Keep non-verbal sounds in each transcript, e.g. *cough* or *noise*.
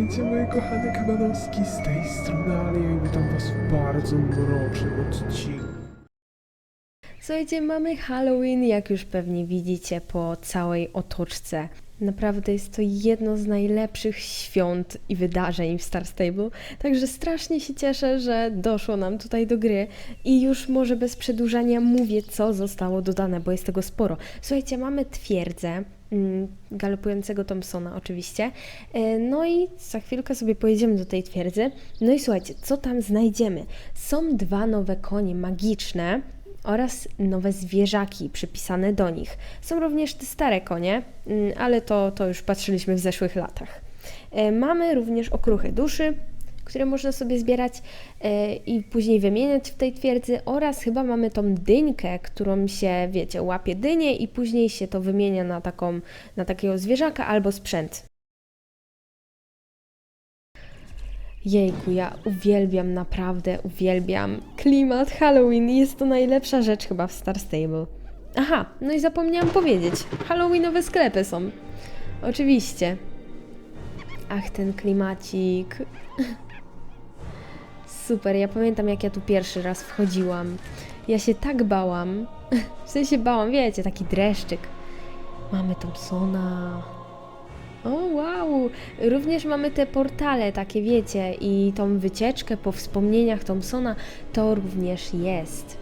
Witajcie moje kochane kabanowski z tej strony, ale ja witam was w bardzo mrocznym odcinku. Słuchajcie, mamy Halloween, jak już pewnie widzicie po całej otoczce. Naprawdę jest to jedno z najlepszych świąt i wydarzeń w Star Stable, także strasznie się cieszę, że doszło nam tutaj do gry i już może bez przedłużania mówię, co zostało dodane, bo jest tego sporo. Słuchajcie, mamy twierdzę, mm, galopującego Thompsona oczywiście, E, no i za chwilkę sobie pojedziemy do tej twierdzy. No i słuchajcie, co tam znajdziemy? Są dwa nowe konie magiczne, oraz nowe zwierzaki przypisane do nich. Są również te stare konie, mm, ale to, to już patrzyliśmy w zeszłych latach. E, Mamy również okruchy duszy, które można sobie zbierać e, i później wymieniać w tej twierdzy oraz chyba mamy tą dyńkę, którą się, wiecie, łapie dynię i później się to wymienia na, taką, na takiego zwierzaka albo sprzęt. Jejku, ja uwielbiam, naprawdę uwielbiam klimat Halloween. Jest to najlepsza rzecz chyba w Star Stable. Aha, no i zapomniałam powiedzieć. Halloweenowe sklepy są. Oczywiście. Ach, ten klimacik. *laughs* Super, ja pamiętam jak ja tu pierwszy raz wchodziłam. Ja się tak bałam. *laughs* W sensie bałam, wiecie, taki dreszczyk. Mamy Thompsona. O, wow! Również mamy te portale, takie wiecie, i tą wycieczkę po wspomnieniach Thompsona, to również jest.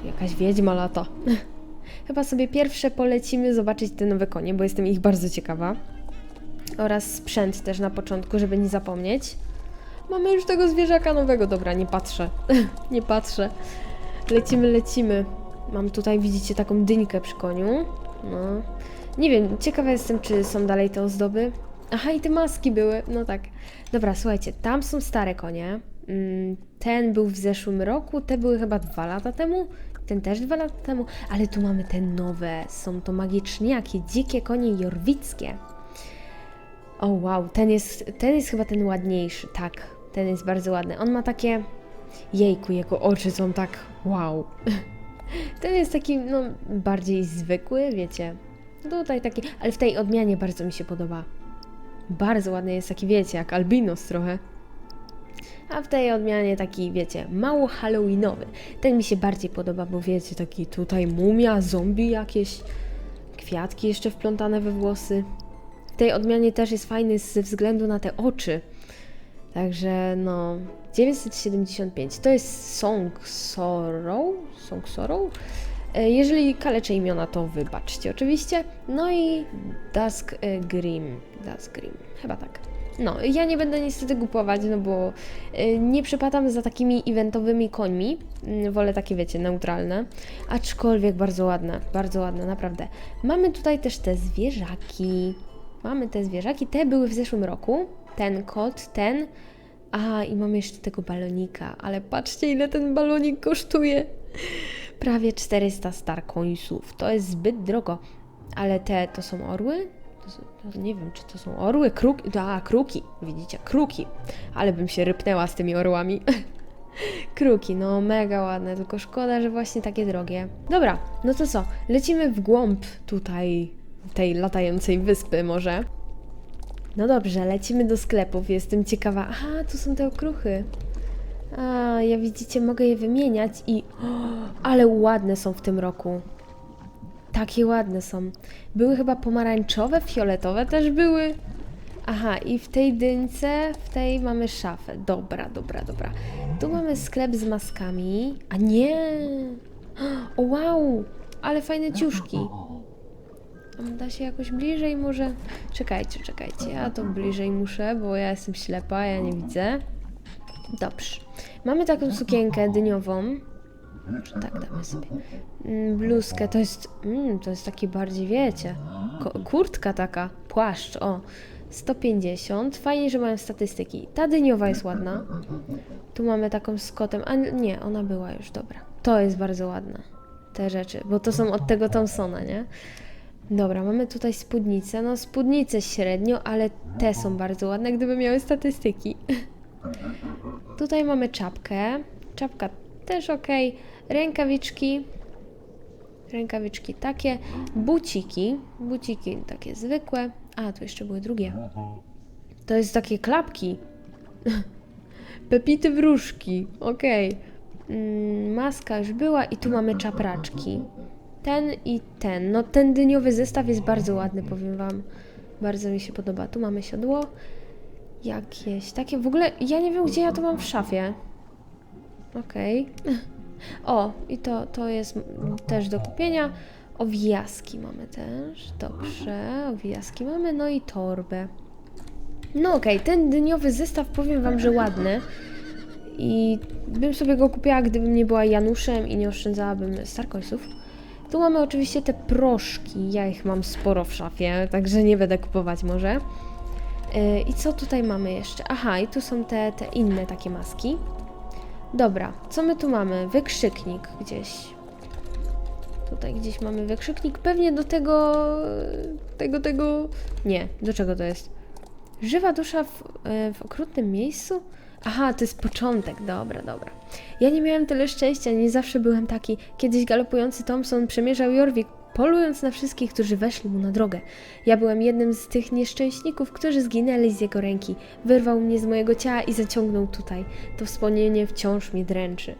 Tu jakaś wiedźma lata. *laughs* Chyba sobie pierwsze polecimy zobaczyć te nowe konie, bo jestem ich bardzo ciekawa. Oraz sprzęt też na początku, żeby nie zapomnieć. Mamy już tego zwierzaka nowego, dobra, nie patrzę. *laughs* nie patrzę. Lecimy, lecimy. Mam tutaj, widzicie, taką dyńkę przy koniu. No, nie wiem, ciekawa jestem, czy są dalej te ozdoby. Aha, i te maski były, no tak. Dobra, słuchajcie, tam są stare konie. Mm, Ten był w zeszłym roku, te były chyba dwa lata temu. Ten też dwa lata temu, ale tu mamy te nowe. Są to magiczniaki, dzikie konie jorwickie. O wow, ten jest, ten jest chyba ten ładniejszy, tak. Ten jest bardzo ładny. On ma takie... Jejku, jego oczy są tak wow. *laughs* Ten jest taki, no, bardziej zwykły, wiecie. Tutaj taki, ale w tej odmianie bardzo mi się podoba. Bardzo ładny jest taki, wiecie, jak albinos trochę. A w tej odmianie taki, wiecie, mało halloweenowy. Ten mi się bardziej podoba, bo wiecie, taki tutaj mumia, zombie jakieś, kwiatki jeszcze wplątane we włosy. W tej odmianie też jest fajny ze względu na te oczy. Także no, 975. To jest Song Sorrow? Song Sorrow? E, Jeżeli kaleczę imiona, to wybaczcie oczywiście. No i Dusk e, Grim. Dusk Grim, chyba tak. No, ja nie będę niestety kupować, no bo e, nie przypadam za takimi eventowymi końmi. Mm, Wolę takie, wiecie, neutralne. Aczkolwiek bardzo ładne, bardzo ładne, naprawdę. Mamy tutaj też te zwierzaki. Mamy te zwierzaki, te były w zeszłym roku. Ten kot, ten. A, i mamy jeszcze tego balonika, ale patrzcie, ile ten balonik kosztuje. Prawie 400 star coinsów. To jest zbyt drogo. Ale te to są orły? To, to nie wiem, czy to są orły, kruki. A, kruki. Widzicie, kruki. Ale bym się rypnęła z tymi orłami. *laughs* Kruki, no mega ładne, tylko szkoda, że właśnie takie drogie. Dobra, no to co? Lecimy w głąb tutaj tej latającej wyspy może. No dobrze, lecimy do sklepów. Jestem ciekawa. Aha, tu są te okruchy. A, ja widzicie, mogę je wymieniać i. O, ale ładne są w tym roku. Takie ładne są. Były chyba pomarańczowe, fioletowe też były. Aha, i w tej dynce, w tej mamy szafę. Dobra, dobra, dobra. Tu mamy sklep z maskami. A nie! O wow! Ale fajne ciuszki. Da się jakoś bliżej może? Czekajcie, czekajcie. Ja to bliżej muszę, bo ja jestem ślepa, ja nie widzę. Dobrze. Mamy taką sukienkę dyniową. Tak, damy sobie. Mm, Bluzkę, to jest, mm, to jest taki bardziej, wiecie, kurtka taka, płaszcz, o. 150. Fajnie, że mają statystyki. Ta dyniowa jest ładna. Tu mamy taką z kotem. A nie, ona była już, dobra. To jest bardzo ładna. Te rzeczy, bo to są od tego Thompsona, nie? Dobra, mamy tutaj spódnicę. No, spódnice średnio, ale te są bardzo ładne, gdyby miały statystyki. *laughs* Tutaj mamy czapkę. Czapka też ok. Rękawiczki. Rękawiczki takie. Buciki. Buciki takie zwykłe. A, tu jeszcze były drugie. To jest takie klapki. *laughs* Pepity wróżki. Okej. Mm, maska już była i tu mamy czapraczki. Ten i ten. No ten dyniowy zestaw jest bardzo ładny, powiem wam. Bardzo mi się podoba. Tu mamy siodło. Jakieś takie. W ogóle ja nie wiem, gdzie ja to mam w szafie. Okej. O, i to, to jest też do kupienia. Owijaski mamy też. Dobrze, owijaski mamy. No i torbę. No okej, ten dyniowy zestaw powiem wam, że ładny. I bym sobie go kupiła, gdybym nie była Januszem i nie oszczędzałabym Starcoinsów. Tu mamy oczywiście te proszki. Ja ich mam sporo w szafie, także nie będę kupować może. Yy, I co tutaj mamy jeszcze? Aha, i tu są te, te inne takie maski. Dobra, co my tu mamy? Wykrzyknik gdzieś. Tutaj gdzieś mamy wykrzyknik. Pewnie do tego. tego, tego. Nie, do czego to jest? Żywa dusza w, e, w okrutnym miejscu? Aha, to jest początek, dobra, dobra. Ja nie miałem tyle szczęścia, nie zawsze byłem taki. Kiedyś galopujący Thompson przemierzał Jorvik, polując na wszystkich, którzy weszli mu na drogę. Ja byłem jednym z tych nieszczęśników, którzy zginęli z jego ręki. Wyrwał mnie z mojego ciała i zaciągnął tutaj. To wspomnienie wciąż mnie dręczy.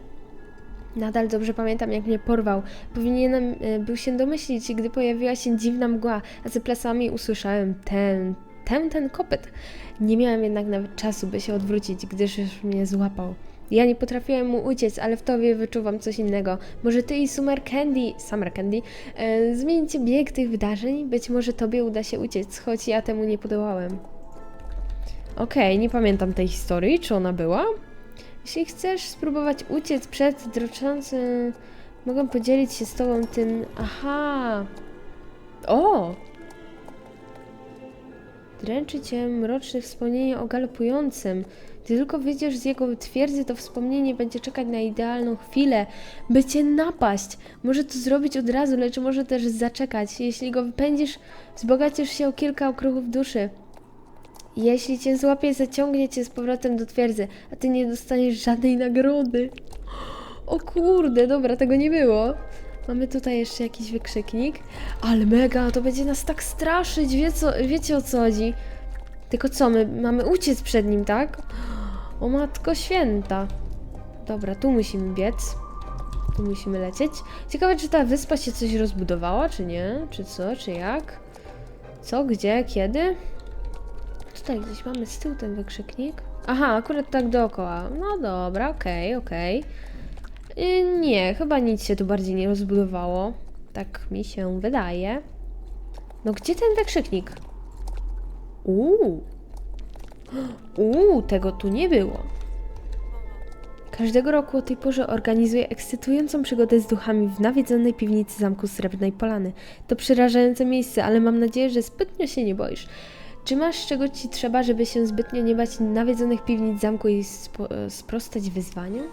Nadal dobrze pamiętam, jak mnie porwał. Powinienem e, był się domyślić, gdy pojawiła się dziwna mgła, a za plecami usłyszałem ten, ten, ten kopyt. Nie miałem jednak nawet czasu, by się odwrócić, gdyż już mnie złapał. Ja nie potrafiłem mu uciec, ale w tobie wyczuwam coś innego. Może ty i Summer Candy, Summer Candy, e, zmienicie bieg tych wydarzeń? Być może tobie uda się uciec, choć ja temu nie podołałem. Okej, nie pamiętam tej historii, czy ona była? Jeśli chcesz spróbować uciec przed droczącym, mogę podzielić się z tobą tym... Aha! O! Dręczy cię mroczne wspomnienie o galopującym. Gdy tylko wyjdziesz z jego twierdzy, to wspomnienie będzie czekać na idealną chwilę, by cię napaść. Może to zrobić od razu, lecz może też zaczekać. Jeśli go wypędzisz, wzbogacisz się o kilka okruchów duszy. Jeśli cię złapie, zaciągnie cię z powrotem do twierdzy, a ty nie dostaniesz żadnej nagrody. O kurde, dobra, tego nie było. Mamy tutaj jeszcze jakiś wykrzyknik. Ale mega, to będzie nas tak straszyć, wie co, wiecie o co chodzi. Tylko co, my mamy uciec przed nim, tak? O matko święta. Dobra, tu musimy biec. Tu musimy lecieć. Ciekawe, czy ta wyspa się coś rozbudowała, czy nie? Czy co, czy jak? Co, gdzie, kiedy? Tutaj gdzieś mamy z tyłu ten wykrzyknik. Aha, akurat tak dookoła. No dobra, okej, okej. Y, Nie, chyba nic się tu bardziej nie rozbudowało. Tak mi się wydaje. No gdzie ten wykrzyknik? Uuu. Uuu, tego tu nie było. Każdego roku o tej porze organizuję ekscytującą przygodę z duchami w nawiedzonej piwnicy zamku Srebrnej Polany. To przerażające miejsce, ale mam nadzieję, że zbytnio się nie boisz. Czy masz czego ci trzeba, żeby się zbytnio nie bać nawiedzonych piwnic zamku i sprostać wyzwaniom?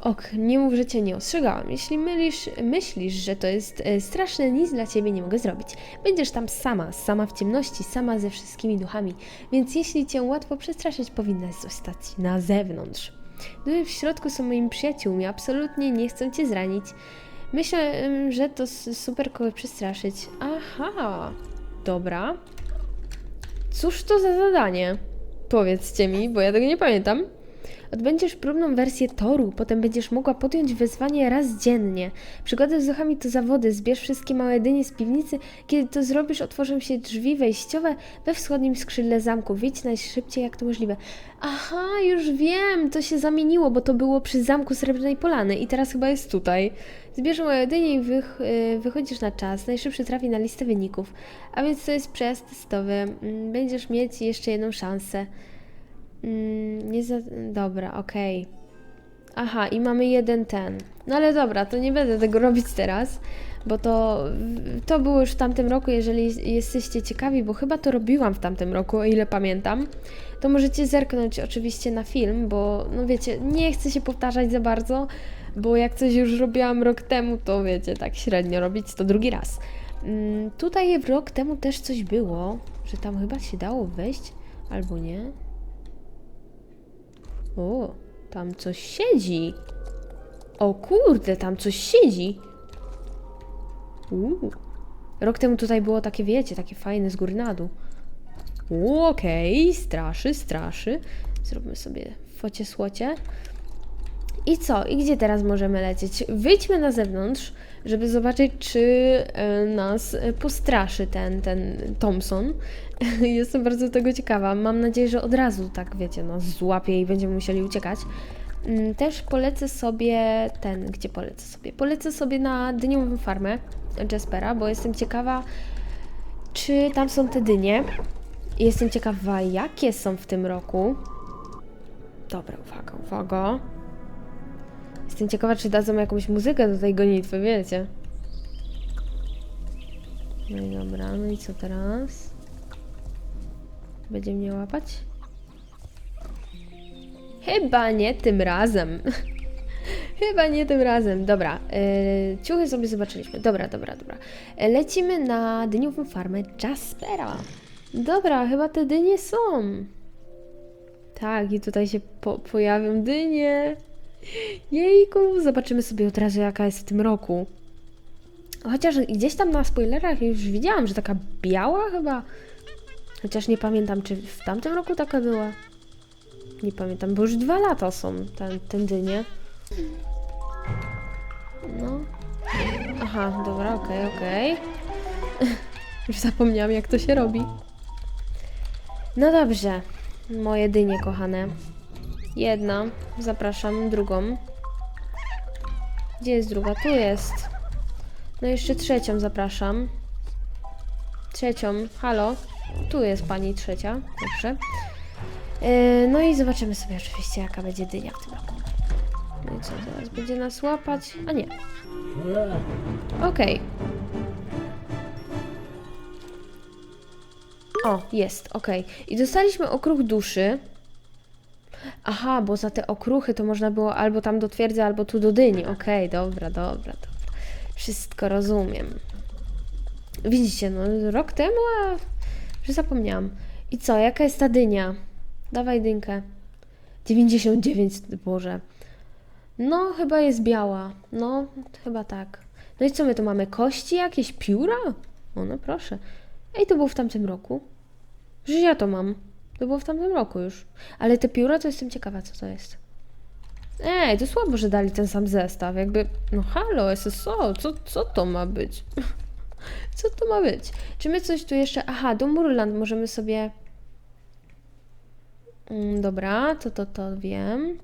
Ok, nie mów, że cię nie ostrzegałam. Jeśli mylisz, myślisz, że to jest e, straszne, nic dla ciebie nie mogę zrobić. Będziesz tam sama, sama w ciemności, sama ze wszystkimi duchami, więc jeśli cię łatwo przestraszyć, powinnaś zostać na zewnątrz. Duchy w środku są moimi przyjaciółmi, absolutnie nie chcą cię zranić. Myślę, że to super kogoś przestraszyć. Aha, dobra. Cóż to za zadanie? Powiedzcie mi, bo ja tego nie pamiętam. Odbędziesz próbną wersję toru, potem będziesz mogła podjąć wyzwanie raz dziennie. Przygody z duchami to zawody, zbierz wszystkie małe dynie z piwnicy. Kiedy to zrobisz, otworzą się drzwi wejściowe we wschodnim skrzydle zamku. Wyjdź najszybciej jak to możliwe. Aha, już wiem, to się zamieniło, bo to było przy zamku Srebrnej Polany i teraz chyba jest tutaj. Zbierz małe dynie i wych, y, wychodzisz na czas. Najszybszy trafi na listę wyników. A więc to jest przejazd testowy. Mm, Będziesz mieć jeszcze jedną szansę. Mm, nie za... Dobra, okej. Aha, i mamy jeden ten. No ale dobra, to nie będę tego robić teraz, bo to, to było już w tamtym roku, jeżeli jesteście ciekawi, bo chyba to robiłam w tamtym roku, o ile pamiętam, to możecie zerknąć oczywiście na film, bo no wiecie, nie chcę się powtarzać za bardzo, bo jak coś już robiłam rok temu, to wiecie, tak średnio robić to drugi raz. Mm, tutaj rok temu też coś było, że tam chyba się dało wejść, albo nie. O, tam coś siedzi. O kurde, tam coś siedzi. Uuu. Rok temu tutaj było takie, wiecie, takie fajne z góry na dół. Okej, straszy, straszy. Zróbmy sobie focie słocie. I co? I gdzie teraz możemy lecieć? Wyjdźmy na zewnątrz, żeby zobaczyć, czy e, nas e, postraszy ten, ten Thompson. *laughs* Jestem bardzo tego ciekawa. Mam nadzieję, że od razu, tak wiecie, nas złapie i będziemy musieli uciekać. Mm, Też polecę sobie ten, gdzie polecę sobie? Polecę sobie na dyniową farmę Jaspera, bo jestem ciekawa, czy tam są te dynie. Jestem ciekawa, jakie są w tym roku. Dobra, uwaga, uwaga. Jestem ciekawa, czy dadzą jakąś muzykę do tej gonitwy, wiecie. No i dobra, no i co teraz? Będzie mnie łapać? Chyba nie tym razem. *laughs* Chyba nie tym razem. Dobra, yy, ciuchy sobie zobaczyliśmy. Dobra, dobra, dobra. E, Lecimy na dyniową farmę Jaspera. Dobra, chyba te dynie są. Tak, i tutaj się po pojawią dynie. Jejku, zobaczymy sobie od razu jaka jest w tym roku. Chociaż gdzieś tam na spoilerach już widziałam, że taka biała chyba. Chociaż nie pamiętam, czy w tamtym roku taka była. Nie pamiętam, bo już dwa lata są ten, ten dynie. No. Aha, dobra, okej, okej. *laughs* Już zapomniałam, jak to się robi. No dobrze, moje dynie kochane. Jedna, zapraszam, drugą. Gdzie jest druga? Tu jest. No jeszcze trzecią zapraszam. Trzecią, halo. Tu jest pani trzecia, dobrze. Yy, no i zobaczymy sobie oczywiście, jaka będzie dynia w tym roku. No i co, zaraz będzie nas łapać? A nie. Okej. O, jest, okej. I dostaliśmy okruch duszy. Aha, bo za te okruchy to można było albo tam do twierdzy, albo tu do dyni. Okej, dobra, dobra, dobra. Wszystko rozumiem. Widzicie, no rok temu, a że zapomniałam. I co, jaka jest ta dynia? Dawaj dynkę. 99, Boże. No, chyba jest biała. No, chyba tak. No i co my tu mamy? Kości jakieś? Pióra? O, no proszę. Ej, to było w tamtym roku. Że ja to mam. To było w tamtym roku już. Ale te pióra to jestem ciekawa, co to jest. Ej, to słabo, że dali ten sam zestaw. Jakby, no halo, SSO, co, co to ma być? Co to ma być? Czy my coś tu jeszcze... Aha, do Murland możemy sobie... Mm, dobra, to, to, to wiem.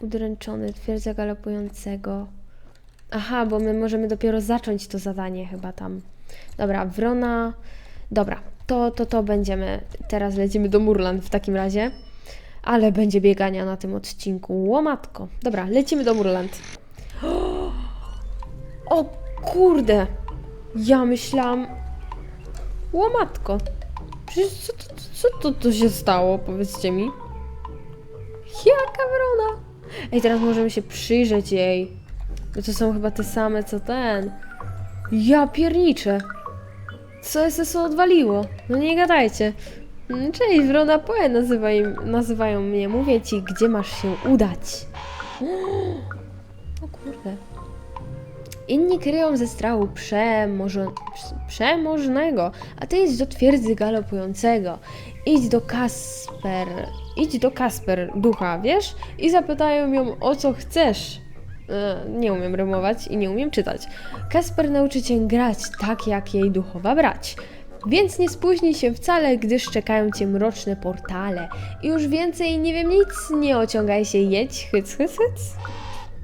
Udręczony, twierdza galopującego. Aha, bo my możemy dopiero zacząć to zadanie chyba tam. Dobra, Wrona. Dobra, to, to, to będziemy. Teraz lecimy do Murland w takim razie. Ale będzie biegania na tym odcinku. Łomatko. Dobra, lecimy do Murland. *gasps* O kurde! Ja myślałam. Łomatko. Przecież co, to- co to, to się stało? Powiedzcie mi. Jaka wrona! Ej, teraz możemy się przyjrzeć jej. Bo to są chyba te same co ten. Ja pierniczę. Co SSO odwaliło? No nie gadajcie. Mm, Cześć, Wrona Poe nazywają, nazywają mnie. Mówię ci, gdzie masz się udać. *gasps* O kurde. Inni kryją ze strału przemożo, przemożnego, a ty idź do twierdzy galopującego. Idź do Kasper, idź do Kasper, ducha, wiesz? I zapytają ją, o co chcesz. E, nie umiem rymować i nie umiem czytać. Kasper nauczy cię grać tak, jak jej duchowa brać. Więc nie spóźnij się wcale, gdyż czekają cię mroczne portale. I już więcej nie wiem nic, nie ociągaj się, jedź, hyc, hyc, hyc.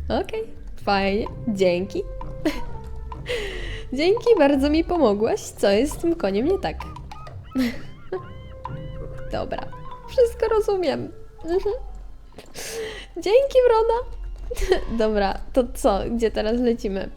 Okej, fajnie, dzięki. *laughs* Dzięki, bardzo mi pomogłaś. Co jest z tym koniem nie tak? *laughs* Dobra, wszystko rozumiem. *laughs* Dzięki, Wrona. Dobra, to co? Gdzie teraz lecimy?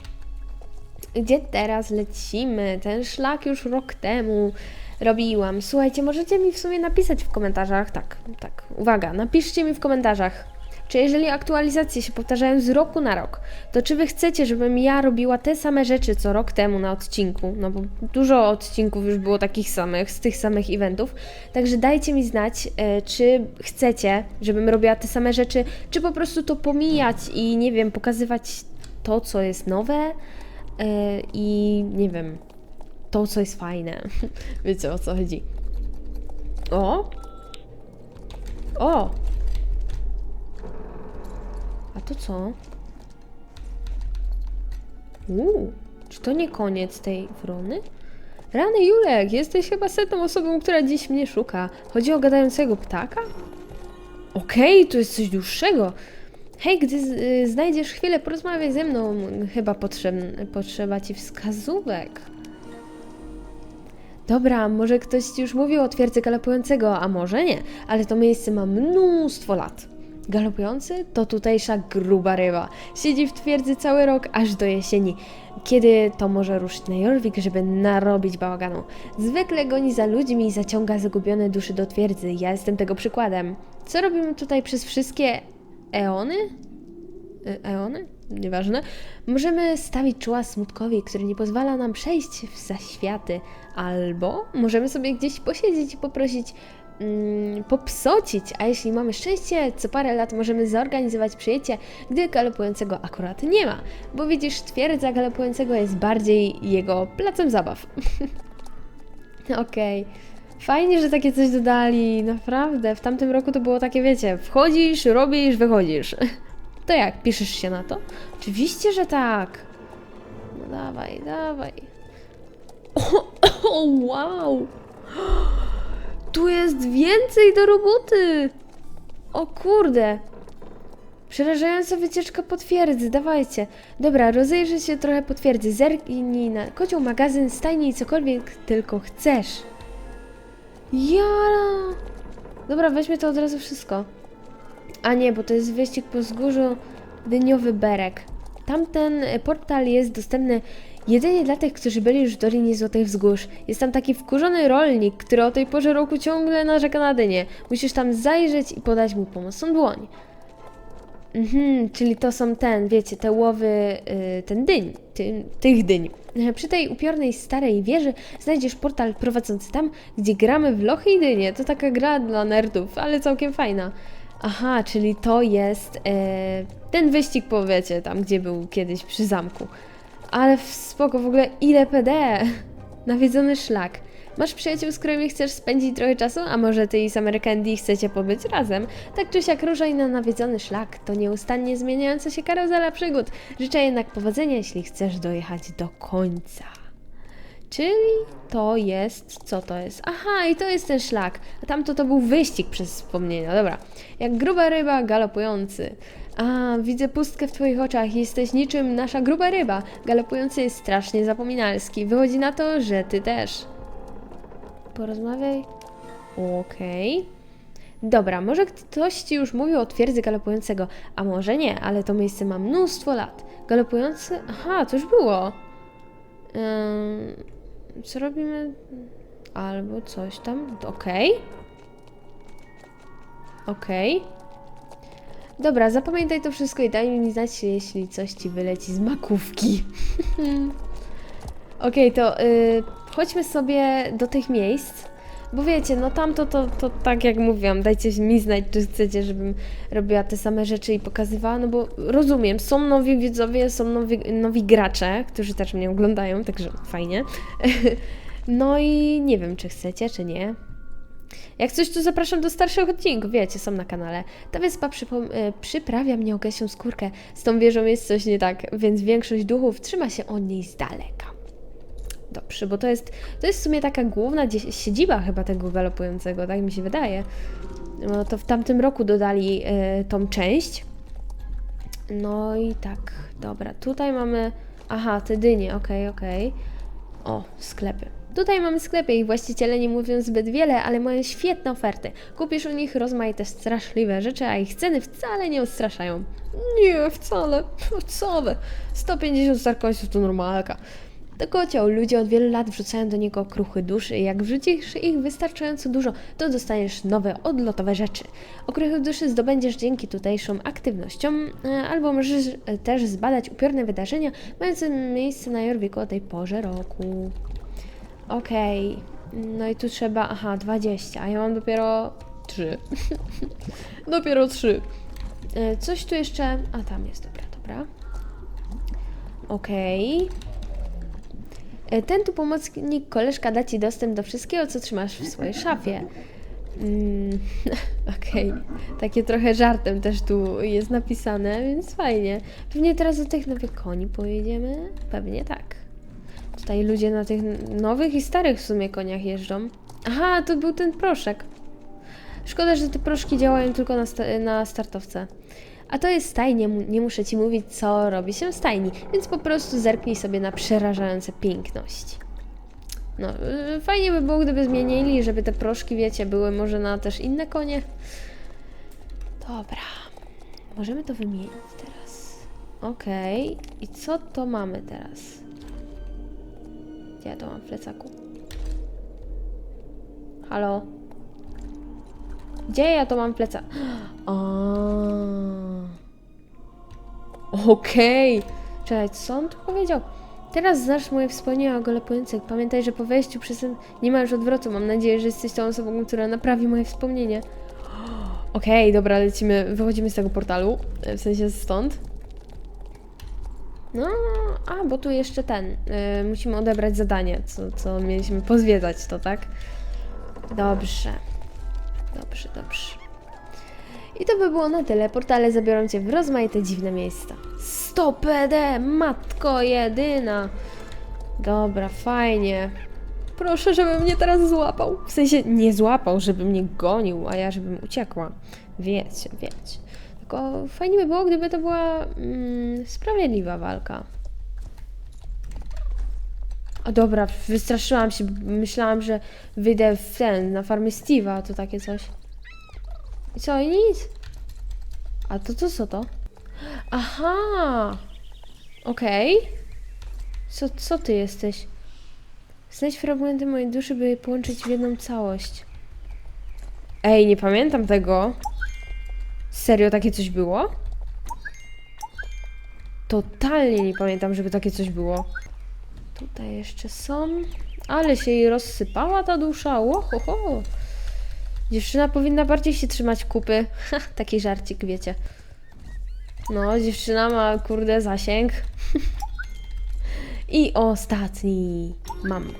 Gdzie teraz lecimy? Ten szlak już rok temu robiłam. Słuchajcie, możecie mi w sumie napisać w komentarzach. Tak, tak. Uwaga, napiszcie mi w komentarzach. Czy jeżeli aktualizacje się powtarzają z roku na rok, to czy wy chcecie, żebym ja robiła te same rzeczy co rok temu na odcinku? No bo dużo odcinków już było takich samych, z tych samych eventów. Także dajcie mi znać, e, czy chcecie, żebym robiła te same rzeczy, czy po prostu to pomijać i nie wiem, pokazywać to, co jest nowe e, i nie wiem, to, co jest fajne. *laughs* Wiecie o co chodzi. O! O! To co? Uuu, czy to nie koniec tej wrony? Rany Julek, jesteś chyba setną osobą, która dziś mnie szuka. Chodzi o gadającego ptaka? Okej, to jest coś dłuższego. Hej, gdy y, znajdziesz chwilę, porozmawiaj ze mną. Chyba potrzeb, potrzeba ci wskazówek. Dobra, może ktoś już mówił o twierdzy galopującego, a może nie, ale to miejsce ma mnóstwo lat. Galopujący to tutejsza gruba ryba. Siedzi w twierdzy cały rok, aż do jesieni, kiedy to może ruszyć na Jorvik, żeby narobić bałaganu. Zwykle goni za ludźmi i zaciąga zagubione duszy do twierdzy. Ja jestem tego przykładem. Co robimy tutaj przez wszystkie eony? E- Eony? Nieważne. Możemy stawić czoła smutkowi, który nie pozwala nam przejść w zaświaty, albo możemy sobie gdzieś posiedzieć i poprosić popsocić, a jeśli mamy szczęście, co parę lat możemy zorganizować przyjęcie, gdy galopującego akurat nie ma, bo widzisz, twierdza galopującego jest bardziej jego placem zabaw. *laughs* Okej. Fajnie, że takie coś dodali, naprawdę. W tamtym roku to było takie, wiecie, wchodzisz, robisz, wychodzisz. *laughs* To jak, piszesz się na to? Oczywiście, że tak. No dawaj, dawaj. O, *laughs* o wow! Tu jest więcej do roboty! O kurde! Przerażająca wycieczka po twierdzy, dawajcie. Dobra, rozejrzyj się trochę po twierdzy. Zerknij na kocioł, magazyn, stajnie i cokolwiek tylko chcesz. Jara! Dobra, weźmy to od razu wszystko. A nie, bo to jest wyścig po wzgórzu Dyniowy Berek. Tamten portal jest dostępny jedynie dla tych, którzy byli już w Dolinie Złotych Wzgórz. Jest tam taki wkurzony rolnik, który o tej porze roku ciągle narzeka na dynię. Musisz tam zajrzeć i podać mu pomocną dłoń. Mhm, czyli to są ten, wiecie, te łowy, y, ten dyń, ty, tych dyń. *laughs* Przy tej upiornej starej wieży znajdziesz portal prowadzący tam, gdzie gramy w lochy i dynie. To taka gra dla nerdów, ale całkiem fajna. Aha, czyli to jest e, ten wyścig, powiecie, tam gdzie był kiedyś przy zamku. Ale w spoko, w ogóle ile PD! Nawiedzony szlak. Masz przyjaciół, z którymi chcesz spędzić trochę czasu, a może ty i Summer Candy chcecie pobyć razem? Tak czy siak ruszaj na nawiedzony szlak, to nieustannie zmieniająca się karuzela przygód. Życzę jednak powodzenia, jeśli chcesz dojechać do końca. Czyli to jest, co to jest? Aha, i to jest ten szlak. A tamto to był wyścig przez wspomnienia, dobra. Jak gruba ryba galopujący. A, widzę pustkę w twoich oczach, jesteś niczym nasza gruba ryba. Galopujący jest strasznie zapominalski. Wychodzi na to, że ty też. Porozmawiaj. Okej. Dobra, może ktoś ci już mówił o twierdzy galopującego, a może nie, ale to miejsce ma mnóstwo lat. Galopujący? Aha, to już było. Ym, co robimy? Albo coś tam. Okej. Okej. Dobra, zapamiętaj to wszystko i daj mi znać, jeśli coś ci wyleci z makówki. *laughs* Okej, to y, chodźmy sobie do tych miejsc. Bo wiecie, no tamto to, to tak jak mówiłam, dajcie mi znać, czy chcecie, żebym robiła te same rzeczy i pokazywała, no bo rozumiem, są nowi widzowie, są nowi, nowi gracze, którzy też mnie oglądają, także fajnie. *laughs* No i nie wiem, czy chcecie, czy nie. Jak coś, to zapraszam do starszych odcinków, wiecie, są na kanale. Ta wyspa przypom- e, przyprawia mnie o gęsią skórkę. Z tą wieżą jest coś nie tak, więc większość duchów trzyma się od niej z daleka. Dobrze, bo to jest, to jest w sumie taka główna siedziba chyba tego galopującego, tak mi się wydaje. No to w tamtym roku dodali e, tą część. No i tak, dobra, tutaj mamy... Aha, te dynie, okej, okej. O, sklepy. Tutaj mamy sklepy i właściciele nie mówią zbyt wiele, ale mają świetne oferty. Kupisz u nich rozmaite straszliwe rzeczy, a ich ceny wcale nie odstraszają. Nie, wcale, wcale. 150 starkońców to normalka. To kocioł, ludzie od wielu lat wrzucają do niego kruchy duszy i jak wrzucisz ich wystarczająco dużo, to dostaniesz nowe, odlotowe rzeczy. Okruchy duszy zdobędziesz dzięki tutejszym aktywnościom, e, albo możesz też zbadać upiorne wydarzenia mające miejsce na Jorwiku o tej porze roku. Okej, no i tu trzeba, aha, 20, a ja mam dopiero 3. *laughs* dopiero 3. E, Coś tu jeszcze, a tam jest, dobra, dobra. Okej. E, Ten tu pomocnik, koleżka da Ci dostęp do wszystkiego, co trzymasz w swojej szafie. Mm, *laughs* Okej, takie trochę żartem też tu jest napisane, więc fajnie. Pewnie teraz do tych nowych koni pojedziemy? Pewnie tak. Tutaj ludzie na tych nowych i starych w sumie koniach jeżdżą. Aha, to był ten proszek. Szkoda, że te proszki działają tylko na, sta- na startowce. A to jest stajnie, nie muszę ci mówić, co robi się w stajni, więc po prostu zerknij sobie na przerażające piękności. No, yy, fajnie by było, gdyby zmienili, żeby te proszki, wiecie, były może na też inne konie. Dobra, możemy to wymienić teraz. Okej, i co to mamy teraz? Gdzie ja to mam w plecaku? Halo? Gdzie ja to mam w plecach? Okej. Czekaj, co on tu powiedział? Teraz znasz moje wspomnienia o golepujących. Pamiętaj, że po wejściu przez ten nie ma już odwrotu. Mam nadzieję, że jesteś tą osobą, która naprawi moje wspomnienie. *gasps* Okej, dobra, lecimy, wychodzimy z tego portalu, e, w sensie stąd. No, a, bo tu jeszcze ten, y, musimy odebrać zadanie, co, co mieliśmy pozwiedzać to, tak? Dobrze. Dobrze, dobrze. I to by było na tyle. Portale zabiorą Cię w rozmaite dziwne miejsca. 100 PD, matko jedyna. Dobra, fajnie. Proszę, żeby mnie teraz złapał. W sensie nie złapał, żeby mnie gonił, a ja żebym uciekła. Wiecie, wiecie. Tylko fajnie by było, gdyby to była mm, sprawiedliwa walka. A dobra, wystraszyłam się, myślałam, że wyjdę w ten, na farmie Steve'a, to takie coś. I co, i nic? A to, to co to? Aha! Okej. Co, co ty jesteś? Znajdź fragmenty mojej duszy, by je połączyć w jedną całość. Ej, nie pamiętam tego. Serio takie coś było? Totalnie nie pamiętam, żeby takie coś było. Tutaj jeszcze są. Ale się jej rozsypała ta dusza. Ohoho. Dziewczyna powinna bardziej się trzymać kupy. Ha, taki żarcik, wiecie. No, dziewczyna ma kurde zasięg. *laughs* I ostatni. Mam.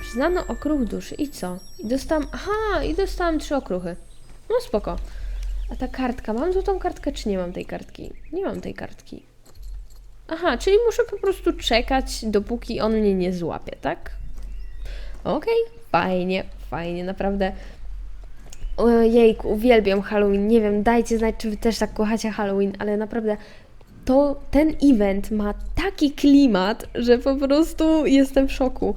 Przyznano okruch duszy. I co? I dostałam. Aha, i dostałam trzy okruchy. No spoko. A ta kartka, mam tu kartkę, czy nie mam tej kartki? Nie mam tej kartki. Aha, czyli muszę po prostu czekać, dopóki on mnie nie złapie, tak? Okej, fajnie, fajnie, naprawdę. Ojejku, uwielbiam Halloween. Nie wiem, dajcie znać, czy wy też tak kochacie Halloween, ale naprawdę to ten event ma taki klimat, że po prostu jestem w szoku.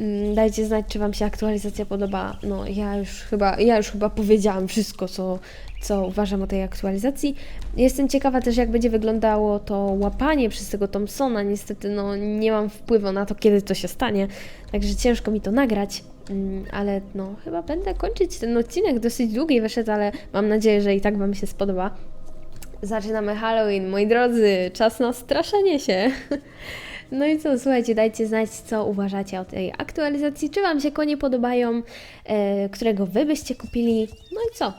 Mm, Dajcie znać, czy Wam się aktualizacja podoba. No, ja już chyba, ja już chyba powiedziałam wszystko, co, co uważam o tej aktualizacji. Jestem ciekawa też, jak będzie wyglądało to łapanie przez tego Thompsona. Niestety, no, nie mam wpływu na to, kiedy to się stanie, także ciężko mi to nagrać. Mm, Ale no, chyba będę kończyć ten odcinek. Dosyć długi wyszedł, ale mam nadzieję, że i tak Wam się spodoba. Zaczynamy Halloween, moi drodzy. Czas na straszenie się. *laughs* No i co, słuchajcie, dajcie znać, co uważacie o tej aktualizacji. Czy Wam się konie podobają, e, którego Wy byście kupili. No i co?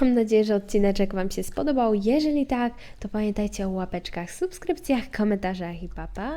Mam nadzieję, że odcineczek Wam się spodobał. Jeżeli tak, to pamiętajcie o łapeczkach, subskrypcjach, komentarzach i pa pa!